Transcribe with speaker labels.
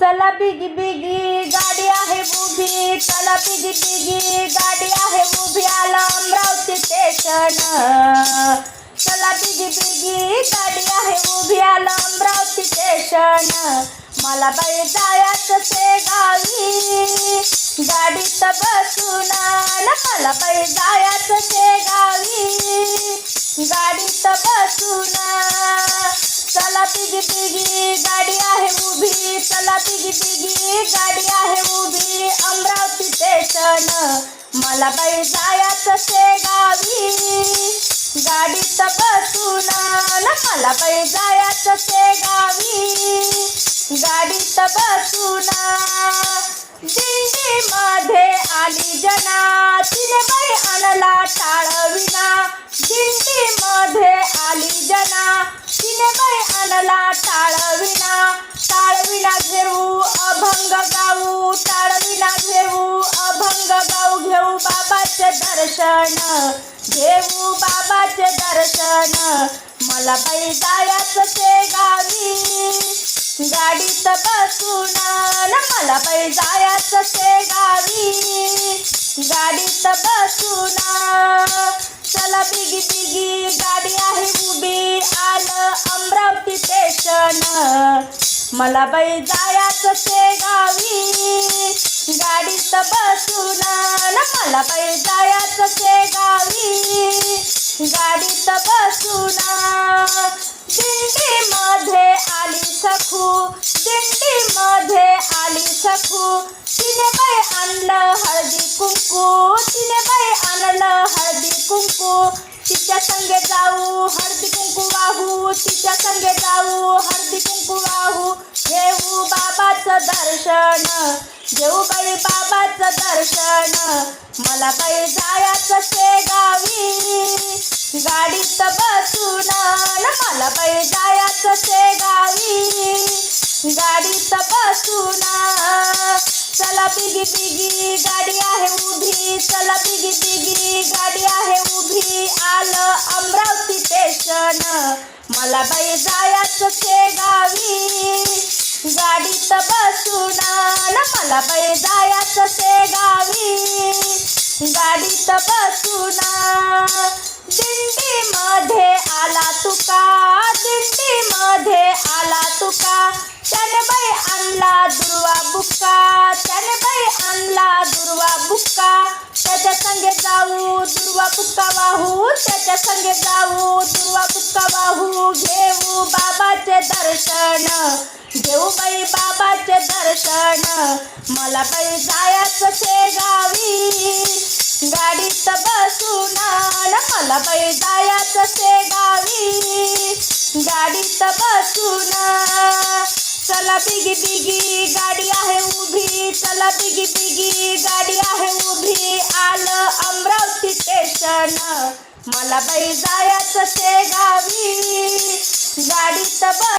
Speaker 1: चला बिगी बिगी गाडी आहे उभी. चला बिगी बिगी गाडी आहे उभी आला अमरावती स्टेशन चला बिगी बिगी गाडी आहे उभी आला अमरावती स्टेशन मला बाई जायचं से गावी. गाडीत बसून मला बाई जायचं से गावी. गाडीत बसून तिघी तिघी गाडी आहे उभी. चला तिघी तिघी गाडी आहे उभी. अमरावती स्टेशन मला बाई जायचं शेगावी. गाडीत बसून मला बाई जायचं शेगावी. गाडीत बसून दिंडी मध्ये आली जना. तिने बाई आणला टाळविना दिंडी मध्ये आली जना. टाळविना घेऊ अभंग गाऊ टाळविना घेऊ अभंग गाऊ घेऊ बाबाचे दर्शन घेऊ बाबाचे दर्शन. मला बाई जायचं ते गावी गाडीत बसून मला बाई जायचं ते गावी गाडीत बसून चला बिगी बिगी गाडी आहे उभी आलं अमरावती स्टेशन मला बाई जायचं ते गावी. गाडीत बसून मला बाई जायचं ते गावी. गाडीत बसून दिंडीमध्ये आली सखू. दिंडीमध्ये आली सखू. तिने बाई आणलं हळदी कुंकू. तिने बाई आणलं हळदी कुंकू. तिच्या संगे जाऊ हळदी कुंकू वाहू. तिच्या संगे जाऊ हळदी कुंकू दर्शन. घेऊ बाई बाबाचं दर्शन. मला बाई जायचं ते गावी गाडीत बसून मला बाई जायचं ते गावी गाडीत बसून चला बिगी बिगी गाडी आहे उभी चला बिगी बिगी गाडी आहे उभी. आलं अमरावती स्टेशन मला बाई जायचं ते गावी गाडीत बसून मला बाई जायचं ते गावी. गाडीत बसून दिंडी मध्ये आला तुका दिंडी मध्ये आला तुका. त्याने बाई आणला दुर्वा बुक्का त्याने बाई आणला दुर्वा बुक्का. त्याच्या संगे जाऊ दुर्वा बुक्का वाहू त्याच्या संगे जाऊ दुर्वा बुक्का वाहू. घेऊ बाबाचे दर्शन. देऊ बाई बाबाचे दर्शन. मला बाई जायचं शेगावी गाडीत बसून मला बाई जायचं शेगावी गाडीत बसून चला बिगी बिगी गाडी आहे उभी. चला बिगी बिगी गाडी आहे उभी. आलं अमरावती स्टेशन मला बाई जायचं से गावी. गाडीत